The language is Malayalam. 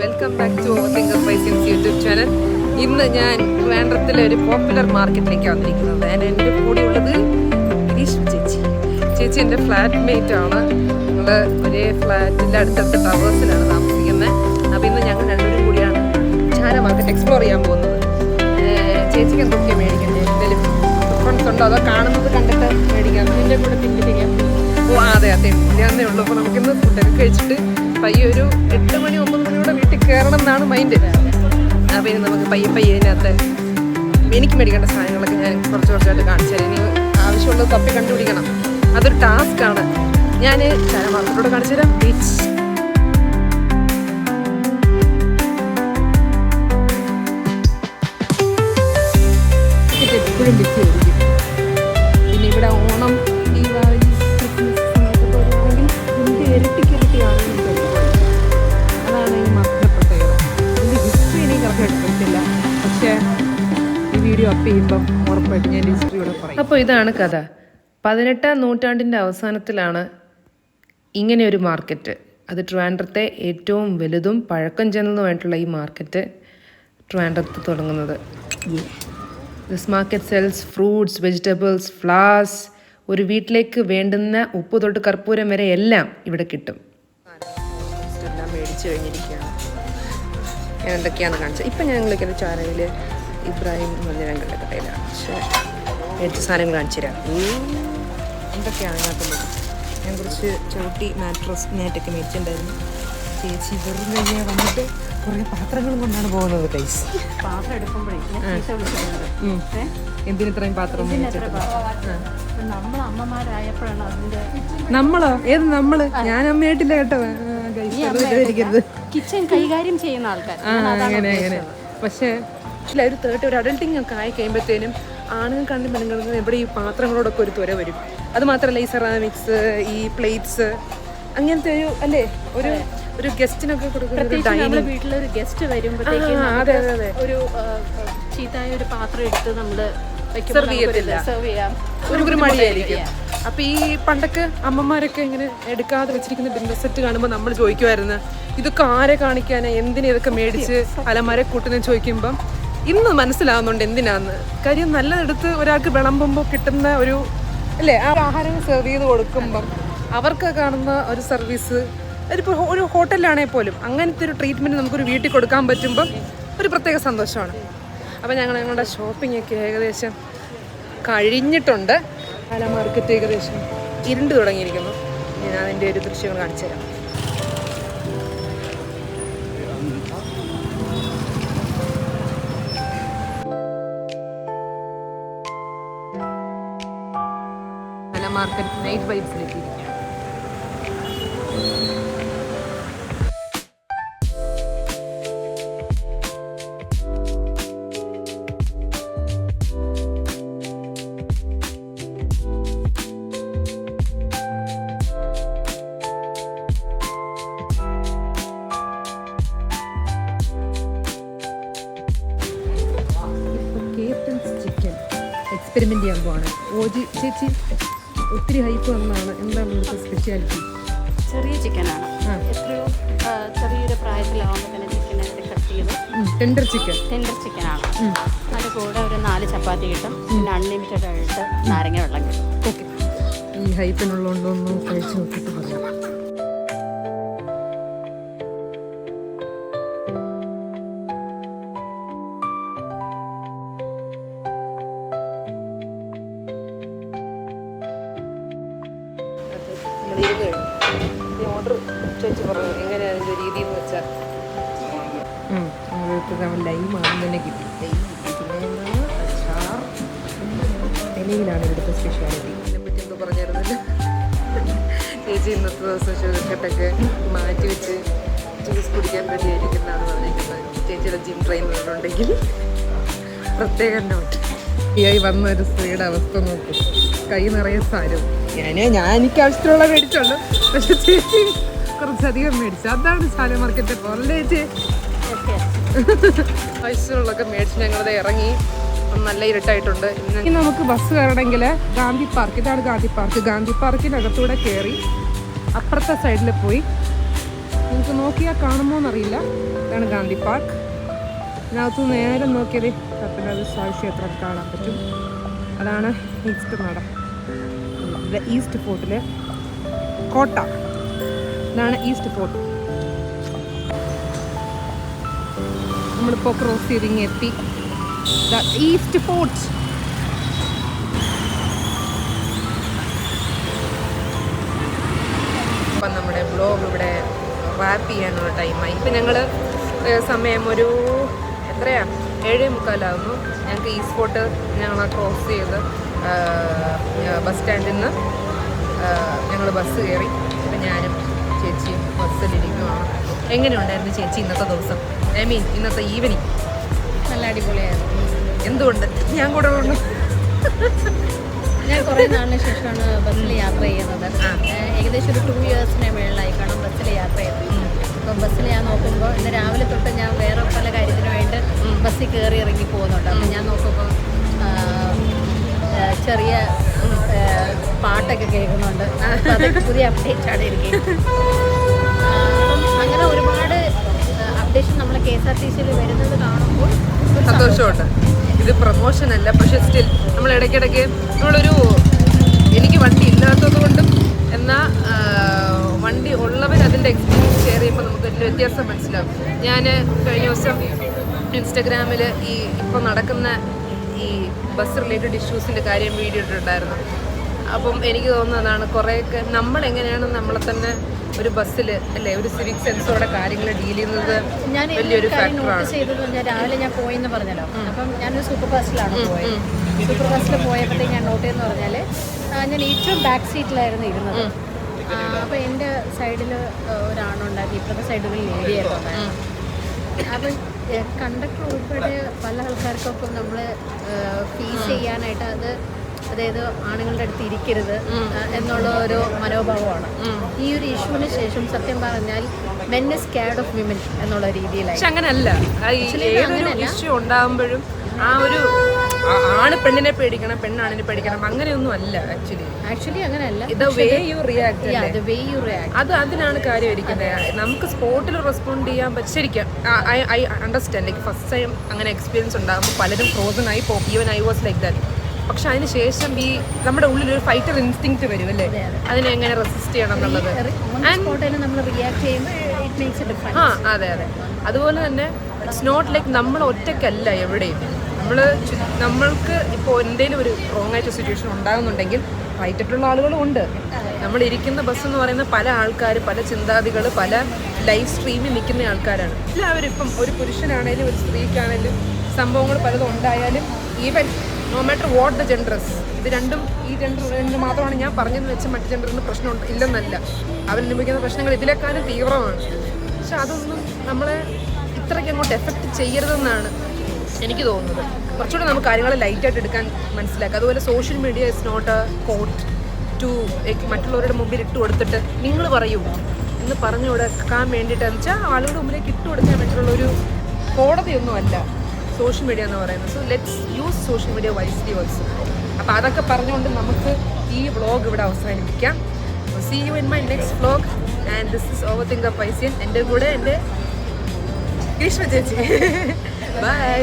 Welcome back to thinker Pisceans YouTube channel ഇന്ന് ഞാൻ വേണ്ടത്തിലെ ഒരു പോപ്പുലർ മാർക്കറ്റിലേക്ക് വന്നിരിക്കുന്നത്. ഞാൻ എന്റെ കൂടെ ഉള്ളത് ഗിരീഷ് ചേച്ചി. ചേച്ചി എന്റെ ഫ്ലാറ്റ് മേറ്റ് ആണ്. ഞങ്ങൾ ഒരേ ഫ്ലാറ്റിന്റെ അടുത്തടുത്ത ടവേഴ്സിലാണ് താമസിക്കുന്നത്. അപ്പോൾ ഇന്ന് ഞങ്ങൾ രണ്ടുപേരും കൂടിയാണ് ചാന മാർക്കറ്റ് എക്സ്പ്ലോർ ചെയ്യാൻ പോകുന്നത്. ചേച്ചിക്ക് എന്തൊക്കെയാണ് മേടിക്കുന്നത് എന്തെങ്കിലും ഡിഫറൻസ് ഉണ്ടോ? അതോ കാണുന്നത് കണ്ടിട്ട് മേടിക്കാം. എന്റെ കൂടെ തിരികെ ഓ ആ, അതെ അതെ. ഇല്ലാന്നേ ഉള്ളൂ. അപ്പോൾ നമുക്കിന്ന് ഫുഡൊക്കെ കഴിച്ചിട്ട് പയ്യെ ഒരു എട്ട് മണി ഒമ്പത് മണിയോടെ വീട്ടിൽ കയറണം എന്നാണ് മൈൻഡ് അപ്പോൾ പിന്നെ നമുക്ക് പയ്യെ പയ്യെ ഇതിനകത്ത് എനിക്ക് മേടിക്കേണ്ട സാധനങ്ങളൊക്കെ ഞാൻ കുറച്ച് കുറച്ചായിട്ട് കാണിച്ചു തരാം. ഇനി ആവശ്യമുള്ളത് തപ്പി കണ്ടുപിടിക്കണം. അതൊരു ടാസ്ക് ആണ്. ഞാൻ ചാന മാർക്കറ്റോട് കാണിച്ചു തരാം. ബീച്ച് എപ്പോഴും ബിസി അപ്പ് ചെയ്യുമ്പം ഉറപ്പായിട്ട് ഞാൻ ഹിസ്റ്ററി പറയും. അപ്പോൾ ഇതാണ് കഥ. പതിനെട്ടാം നൂറ്റാണ്ടിന്റെ അവസാനത്തിലാണ് ഇങ്ങനെ ഒരു മാർക്കറ്റ്. അത് ട്രിവാൻഡ്രത്തെ ഏറ്റവും വലുതും പഴക്കം ചെന്നതുമായിട്ടുള്ള ഈ മാർക്കറ്റ് ട്രിവാൻഡ്രത്ത് തുടങ്ങുന്നത്. This market sells fruits vegetables flowers ഒരു വീട്ടിലേക്ക് വേണ്ടുന്ന ഉപ്പ് തൊട്ട് കർപ്പൂരം വരെ എല്ലാം ഇവിടെ കിട്ടും. എല്ലാം മേടിച്ചു കഴിഞ്ഞിരിക്കുകയാണ്. ഞാൻ എന്തൊക്കെയാണെന്ന് കാണിച്ചത്? ഇപ്പം ഞാൻ വിളിക്കുന്ന ചാനലിൽ ഇബ്രാഹിം എന്ന് പറഞ്ഞ ഞങ്ങളുടെ കടയിലാണ് പക്ഷേ മേടിച്ച സാധനങ്ങൾ കാണിച്ചു തരാം. എന്തൊക്കെയാണ് അതിനകത്തുള്ളത് ഞാൻ കുറച്ച് ചവിട്ടി മാട്രസ് മാറ്റൊക്കെ മേടിച്ചിട്ടുണ്ടായിരുന്നു. ചേച്ചി വെറും കഴിഞ്ഞാൽ വന്നിട്ട് കുറേ പാത്രങ്ങളും കൊണ്ടാണ് പോകുന്നത് കൈസ് പാത്രം എടുക്കുമ്പോഴേ എന്തിനു ഇത്രയും പാത്രം മേടിച്ചിട്ട്? നമ്മൾ അമ്മമാരായപ്പോഴാണ് അതിന്റെ നമ്മളോ? ഏത് നമ്മൾ? ഞാൻ അമ്മയായിട്ടില്ല കേട്ടോ. കിച്ചൺ കൈകാര്യം ചെയ്യുന്ന ആൾക്കാർ ആ അങ്ങനെ അങ്ങനെ. പക്ഷേ ഇല്ല ഒരു തേർട്ടി ഒരു അഡൾട്ടിങ് ഒക്കെ ആയി കഴിയുമ്പോഴത്തേനും ആണുങ്ങൾക്കാണെങ്കിലും പെണ്ണുങ്ങൾക്ക് എവിടെ ഈ പാത്രങ്ങളോടൊക്കെ ഒരു തുര വരും. അതുമാത്രമല്ല ഈ സെറാമിക്സ് ഈ പ്ലേറ്റ്സ് അങ്ങനത്തെ ഒരു അല്ലേ ഒരു ഒരു ഗസ്റ്റിനൊക്കെ കൊടുക്കുന്ന വീട്ടിലൊരു ഗസ്റ്റ് വരുമ്പോഴത്തേക്കും ഒരു ചീത്തായ ഒരു പാത്രം എടുത്ത് നമ്മൾ സെർവ് ചെയ്യത്തില്ല. സെർവ് ചെയ്യാം. ഒരു ഒരു മടിയായിരിക്കും അപ്പൊ ഈ പണ്ടൊക്കെ അമ്മമാരൊക്കെ ഇങ്ങനെ എടുക്കാതെ വെച്ചിരിക്കുന്ന ഡിന്നർ സെറ്റ് കാണുമ്പോൾ നമ്മൾ ചോദിക്കുമായിരുന്നു ഇതൊക്കെ ആരെ കാണിക്കാനാ? എന്തിനാ ഇതൊക്കെ മേടിച്ച് അലമാരെ കൂട്ടുന്ന ചോദിക്കുമ്പം ഇന്ന് മനസ്സിലാവുന്നുണ്ട് എന്തിനാന്ന്. കാര്യം നല്ലതെടുത്ത് ഒരാൾക്ക് വിളമ്പുമ്പോൾ കിട്ടുന്ന ഒരു അല്ലേ? ആ ആഹാരം സെർവ് ചെയ്ത് കൊടുക്കുമ്പം അവർക്ക് കാണുന്ന ഒരു സർവീസ് അതിപ്പോൾ ഒരു ഹോട്ടലിലാണെങ്കിൽ പോലും അങ്ങനത്തെ ഒരു ട്രീറ്റ്മെന്റ് നമുക്കൊരു വീട്ടിൽ കൊടുക്കാൻ പറ്റുമ്പം ഒരു പ്രത്യേക സന്തോഷമാണ്. അപ്പോൾ ഞങ്ങൾ ഞങ്ങളുടെ ഷോപ്പിംഗ് ഒക്കെ ഏകദേശം കഴിഞ്ഞിട്ടുണ്ട്. കാല മാർക്കറ്റ് ഏകദേശം ഇരുണ്ട് തുടങ്ങിയിരിക്കുന്നു. ഞാൻ അതിന്റെ ഒരു ദൃശ്യങ്ങൾ കാണിച്ചു തരാം മാർക്കറ്റ് നൈറ്റ് വൈബ്സിലെത്തിയിരിക്കുകയാണ് എക്സ്പെരിമെന്റ് ചെയ്യാൻ പോവാണ്. ഓജി ചേച്ചി ഒത്തിരി ഹൈപ്പ് വന്നതാണ് എന്താണ് ഇവിടുത്തെ സ്പെഷ്യാലിറ്റി ചെറിയ ചിക്കനാണ് എത്രയോ ചെറിയൊരു പ്രായത്തിലാവുമ്പോൾ തന്നെ ചിക്കൻ കട്ട് ചെയ്ത് ടെൻഡർ ചിക്കൻ ടെൻഡർ ചിക്കനാണ് അതിന്റെ കൂടെ ഒരു നാല് ചപ്പാത്തി കിട്ടും. പിന്നെ അൺലിമിറ്റഡ് ആയിട്ട് നാരങ്ങ വെള്ളം കിട്ടും. ഓക്കെ ഈ ഹൈപ്പിനുള്ളതുകൊണ്ടൊന്നും കഴിച്ച് നോക്കിയിട്ട് പറയാം. ഓർഡർ ചേച്ചി പറഞ്ഞു. എങ്ങനെയാണ് ഇതിന്റെ രീതി എന്ന് വെച്ചാൽ നമ്മൾ ലൈം ആദ്യം തന്നെ കിട്ടി. ഇവിടുത്തെ സ്പെഷ്യാലിറ്റി ഇതിനെപ്പറ്റി എന്തോ പറഞ്ഞായിരുന്നല്ലോ. ചേച്ചി ഇന്നത്തെ ദിവസം ഷുഗർക്കട്ടൊക്കെ മാറ്റി വെച്ച് ജ്യൂസ് കുടിക്കാൻ വേണ്ടി ആയിരിക്കുന്നതാണ് പറഞ്ഞിരിക്കുന്നത്. ചേച്ചിയുടെ ജിം ട്രെയിനറുണ്ടെങ്കിൽ പ്രത്യേക നോട്ട് ആയി വന്ന ഒരു സ്ത്രീയുടെ അവസ്ഥ നോക്കും. കൈ നിറയെ സാരം. ഞാൻ ഞാൻ എനിക്ക് ആവശ്യത്തിലുള്ള മേടിച്ചുള്ളൂ പക്ഷെ ചേച്ചി കുറച്ചധികം മേടിച്ചു. അതാണ് സാല മാർക്കറ്റ് പോലെ ചേച്ചി. ആവശ്യമുള്ളതൊക്കെ മേടിച്ച് ഞങ്ങളത് ഇറങ്ങി. നല്ല ഇരുട്ടായിട്ടുണ്ട്. ഇനി നമുക്ക് ബസ് കയറണമെങ്കിൽ ഗാന്ധി പാർക്ക് ഇതാണ് ഗാന്ധി പാർക്ക്. ഗാന്ധി പാർക്കിനകത്തൂടെ കയറി അപ്പുറത്തെ സൈഡിൽ പോയി. നിങ്ങൾക്ക് നോക്കിയാൽ കാണുമോ എന്നറിയില്ല ഇതാണ് ഗാന്ധി പാർക്ക്. ഇതിനകത്ത് നേരം നോക്കിയത്. പത്മനാഭ സ്വാമി ക്ഷേത്രം കാണാൻ പറ്റും. അതാണ് നെക്സ്റ്റ് നട. ഈസ്റ്റ് ഫോർട്ടിലെ കോട്ട. ഇതാണ് ഈസ്റ്റ് ഫോർട്ട് നമ്മളിപ്പോൾ ക്രോസ് ചെയ്ത് ഇങ്ങനെ എത്തി ഈസ്റ്റ് ഫോർട്ട് അപ്പം നമ്മുടെ ബ്ലോഗ് ഇവിടെ റാപ്പ് ചെയ്യാനുള്ള ടൈമായി ഇപ്പം ഞങ്ങൾ സമയം ഒരു എത്രയാണ് ഏഴേ മുക്കാലാകുന്നു ഞങ്ങൾക്ക് ഈസ്റ്റ് ഫോർട്ട് ഞങ്ങൾ ക്രോസ് ചെയ്ത്. ബസ് സ്റ്റാൻഡിൽ നിന്ന് ഞങ്ങൾ ബസ് കയറി. അപ്പം ഞാനും ചേച്ചിയും ബസ്സിലിരിക്കുകയാണ് എങ്ങനെയുണ്ടായിരുന്നു ചേച്ചി ഇന്നത്തെ ദിവസം? ഐ മീൻ ഇന്നത്തെ ഈവനിങ്. നല്ല അടിപൊളിയായിരുന്നു. എന്തുകൊണ്ട്? ഞാൻ കൂടെ ഉള്ളു ഞാൻ കുറേ നാളിന് ശേഷമാണ് ബസ്സിൽ യാത്ര ചെയ്യുന്നത്. ഏകദേശം ഒരു ടു ഇയേഴ്സിനെ മേളിലായി കാണാം ബസ്സിൽ യാത്ര ചെയ്യുന്നത്. അപ്പം ബസ്സിൽ ഞാൻ നോക്കുമ്പോൾ ഇന്ന് രാവിലെ തൊട്ട് ഞാൻ വേറെ പല കാര്യത്തിനു വേണ്ടി ബസ്സിൽ കയറി ഇറങ്ങി പോകുന്നുണ്ട്. അപ്പം ഞാൻ നോക്കുമ്പോൾ ചെറിയ പാട്ടൊക്കെ കേൾക്കുന്നുണ്ട്. അതൊക്കെ പുതിയ അപ്ഡേറ്റ് ആണ് എനിക്ക് അങ്ങനെ ഒരുപാട് അപ്ഡേഷൻ നമ്മൾ കെ എസ് ആർ ടി സിയിൽ വരുന്നത് കാണുമ്പോൾ സന്തോഷമുണ്ട്. ഇത് പ്രൊമോഷൻ അല്ല പക്ഷെ സ്റ്റിൽ നമ്മൾ ഇടയ്ക്കിടയ്ക്ക് നമ്മളൊരു എനിക്ക് വണ്ടി ഇല്ലാത്തത് കൊണ്ടും എന്നാൽ വണ്ടി ഉള്ളവർ അതിന്റെ എക്സ്പീരിയൻസ് ഷെയർ ചെയ്യുമ്പോൾ നമുക്ക് വലിയ വ്യത്യാസം മനസ്സിലാവും. ഞാൻ കഴിഞ്ഞ ദിവസം ഇൻസ്റ്റഗ്രാമിൽ ഈ ഇപ്പോൾ നടക്കുന്ന ബസ് റിലേറ്റഡ് ഇഷ്യൂസിന്റെ കാര്യം വീഡിയോ ഇട്ടിട്ടുണ്ടായിരുന്നു. അപ്പം എനിക്ക് തോന്നുന്നതാണ് കുറേയൊക്കെ നമ്മൾ എങ്ങനെയാണ് നമ്മളെ തന്നെ ഒരു ബസ്സിൽ അല്ലെ ഒരു സിവിക് സെൻസോടെ കാര്യങ്ങൾ ഡീൽ ചെയ്യുന്നത് ഞാൻ വലിയൊരു നോട്ടീസ് ചെയ്തത് ഞാൻ രാവിലെ ഞാൻ പോയെന്ന് പറഞ്ഞല്ലോ. അപ്പം ഞാനൊരു സൂപ്പർ ബസ്സിലാണ് പോയത്. സൂപ്പർ ബസ്സിൽ പോയപ്പോഴത്തേക്ക് ഞാൻ നോട്ട് ചെയ്തെന്ന് പറഞ്ഞാൽ ഞാൻ ഏറ്റവും ബാക്ക് സീറ്റിലായിരുന്നു ഇരുന്നത്. അപ്പം എന്റെ സൈഡിൽ ഒരാണുണ്ടായിരുന്നു. ഇപ്പോഴത്തെ സൈഡിൽ ഒരു ലേഡിയായിരുന്നു അപ്പം കണ്ടക്ടർ ഉൾപ്പെടെ പല ആൾക്കാർക്കൊപ്പം നമ്മൾ ഫീസ് ചെയ്യാനായിട്ട് അത് അതായത് ആണുങ്ങളുടെ അടുത്ത് ഇരിക്കരുത് എന്നുള്ള ഒരു മനോഭാവമാണ്. ഈ ഒരു ഇഷ്യൂവിന് ശേഷം സത്യം പറഞ്ഞാൽ men is cared of women എന്നുള്ള രീതിയിലായി. പക്ഷെ അങ്ങനല്ല. ഏതൊരു ഇഷ്യൂ ഉണ്ടാകുമ്പോഴും ആ ഒരു ആണ് പെണ്ണിനെ പേടിക്കണം പെണ്ണാണിനെ പേടിക്കണം അങ്ങനെയൊന്നും അല്ല ആക്ച്വലി ആക്ച്വലി അങ്ങനെയല്ല. ഇത് വേ യു റിയാക്ട് അത് വേ യു റിയാക്ട് അത് അതിനാണ് കാര്യം ഇരിക്കുന്നത്. നമുക്ക് സ്പോട്ടിൽ റെസ്പോണ്ട് ചെയ്യാൻ പറ്റും ശരിക്കും I I understand like first time അങ്ങനെ എക്സ്പീരിയൻസ് ഉണ്ടാകുമ്പോൾ പലരും ഫ്രോസൺ ആയി പോകും. Even I was like that പക്ഷെ അതിന് ശേഷം ഈ നമ്മുടെ ഉള്ളിൽ ഒരു ഫൈറ്റർ ഇൻസ്റ്റിങ് വരും അല്ലേ? അതിനെ എങ്ങനെ റെസിസ്റ്റ് ചെയ്യണം എന്നുള്ളത്. ആ അതെ അതെ. അതുപോലെ തന്നെ ഇറ്റ്സ് നോട്ട് ലൈക്ക് നമ്മൾ ഒറ്റക്കല്ല എവിടെയും. നമ്മൾ നമ്മൾക്ക് ഇപ്പോൾ എന്തെങ്കിലും ഒരു റോങ് ആയിട്ട് സിറ്റുവേഷൻ ഉണ്ടാകുന്നുണ്ടെങ്കിൽ റൈറ്റിട്ടുള്ള ആളുകളും ഉണ്ട്. നമ്മൾ ഇരിക്കുന്ന ബസ് എന്ന് പറയുന്ന പല ആൾക്കാർ പല ചിന്താതികൾ പല ലൈഫ് സ്ട്രീമിൽ നിൽക്കുന്ന ആൾക്കാരാണ്. എല്ലാവരും ഇപ്പം ഒരു പുരുഷനാണേലും ഒരു സ്ത്രീക്കാണേലും സംഭവങ്ങൾ പലതും ഉണ്ടായാലും even no matter what the genders ഇത് രണ്ടും ഈ ജെൻഡർ രണ്ട് മാത്രമാണ് ഞാൻ പറഞ്ഞതെന്ന് വെച്ചാൽ മറ്റു ജെൻഡറിന് പ്രശ്നം ഇല്ലെന്നല്ല. അവരനുഭവിക്കുന്ന പ്രശ്നങ്ങൾ ഇതിലേക്കാളും തീവ്രമാണ്. പക്ഷെ അതൊന്നും നമ്മളെ ഇത്രയ്ക്ക് അങ്ങോട്ട് എഫക്റ്റ് ചെയ്യരുതെന്നാണ് എനിക്ക് തോന്നുന്നത്. കുറച്ചുകൂടെ നമുക്ക് കാര്യങ്ങൾ ലൈറ്റായിട്ട് എടുക്കാൻ മനസ്സിലാക്കുക അതുപോലെ social media is not a coat to മറ്റുള്ളവരുടെ മുമ്പിൽ ഇട്ട് കൊടുത്തിട്ട് നിങ്ങൾ പറയൂ എന്ന് പറഞ്ഞു കൊടുക്കാൻ വേണ്ടിയിട്ടെന്ന് വെച്ചാൽ ആളുകളുടെ മുമ്പിലേക്ക് ഇട്ട് കൊടുക്കാൻ വേണ്ടിയിട്ടുള്ള ഒരു കോടതിയൊന്നും അല്ല സോഷ്യൽ മീഡിയ എന്ന് പറയുന്നത്. So let's use social media wisely also അപ്പോൾ അതൊക്കെ പറഞ്ഞുകൊണ്ട് നമുക്ക് ഈ വ്ളോഗ് ഇവിടെ അവസാനിപ്പിക്കാം. See you in my next vlog and this is over think Piscean എന്റെ കൂടെ എന്റെ ഗ്രീഷ്മ ചേച്ചി. ബൈ